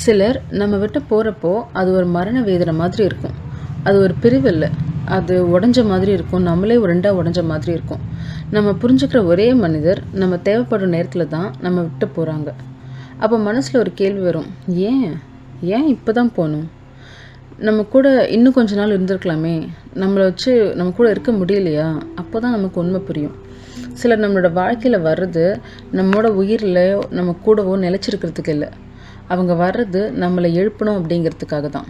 சிலர் நம்ம விட்டு போகிறப்போ அது ஒரு மரண வேதனை மாதிரி இருக்கும். அது ஒரு பிரிவு இல்லை. அது உடஞ்ச மாதிரி இருக்கும். நம்மளே ஒரு ரெண்டாக உடஞ்ச மாதிரி இருக்கும். நம்ம புரிஞ்சுக்கிற ஒரே மனிதர் நம்ம தேவைப்படும் நேரத்தில் தான் நம்ம விட்டு போகிறாங்க அப்போ மனசில் ஒரு கேள்வி வரும். ஏன்? ஏன் இப்போ தான் போகணும்? நம்ம கூட இன்னும் கொஞ்ச நாள் இருந்திருக்கலாமே. நம்மளை வச்சு நம்ம கூட இருக்க முடியலையா? அப்போ தான் நமக்கு உண்மை புரியும். சிலர் நம்மளோட வாழ்க்கையில் வர்றது நம்மளோட உயிரில் நம்ம கூடவோ நிலச்சிருக்கிறதுக்கு இல்லை. அவங்க வர்றது நம்மளை எழுப்பணும் அப்படிங்கிறதுக்காக தான்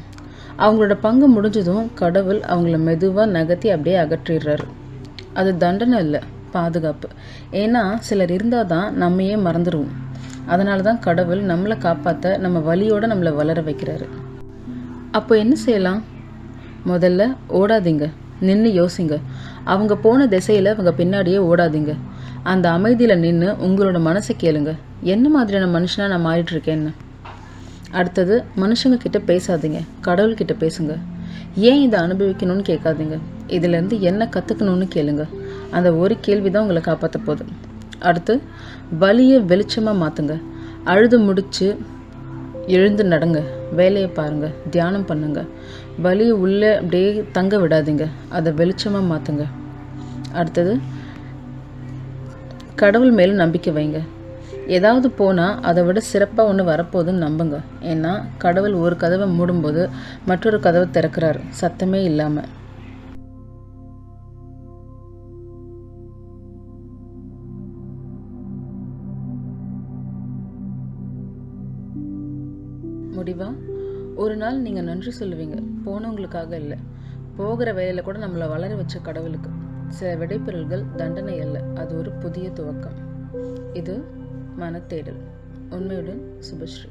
அவங்களோட பங்கு முடிஞ்சதும் கடவுள் அவங்கள மெதுவாக நகர்த்தி அப்படியே அகற்றிடுறாரு. அது தண்டனை இல்லை பாதுகாப்பு. ஏன்னா சிலர் இருந்தால் தான் நம்மையே மறந்துடுவோம் அதனால தான் கடவுள் நம்மளை காப்பாற்ற நம்ம வழியோடு நம்மளை வளர வைக்கிறாரு. அப்போ என்ன செய்யலாம்? முதல்ல ஓடாதீங்க. நின்று யோசிங்க. அவங்க போன திசையில் அவங்க பின்னாடியே ஓடாதீங்க. அந்த அமைதியில் நின்று உங்களோட மனசை கேளுங்க. என்ன மாதிரியான மனுஷனாக நான் மாறிட்டுருக்கேன்னு அடுத்தது மனுஷங்க கிட்ட பேசாதீங்க. கடவுள்கிட்ட பேசுங்க. ஏன் இதை அனுபவிக்கணும்னு கேட்காதீங்க. இதுலேருந்து என்ன கற்றுக்கணும்னு கேளுங்க. அந்த ஒரு கேள்வி தான் உங்களை காப்பாற்ற போகுது. அடுத்து வலியை வெளிச்சமாக மாற்றுங்க அழுது முடித்து எழுந்து நடங்க. வேலையை பாருங்கள் தியானம் பண்ணுங்கள் வலியை உள்ளே அப்படியே தங்க விடாதீங்க. அதை வெளிச்சமாக மாற்றுங்க அடுத்தது கடவுள் மேலே நம்பிக்கை வைங்க. ஏதாவது போனால் அதை விட சிறப்பாக ஒன்று வரப்போகுதுன்னு நம்புங்க. ஏன்னா கடவுள் ஒரு கதவை மூடும்போது மற்றொரு கதவை திறக்கிறார். சத்தமே இல்லாமல் முடிவா? ஒரு நாள் நீங்கள் நன்றி சொல்லுவீங்க. போனவங்களுக்காக இல்லை. போகிற வேலையில் கூட நம்மளை வளர வச்ச கடவுளுக்கு. சில விடைபெறல்கள் தண்டனை அல்ல. அது ஒரு புதிய துவக்கம். இது மனத்தேடல் உண்மையுடன் சுபஸ்ரீ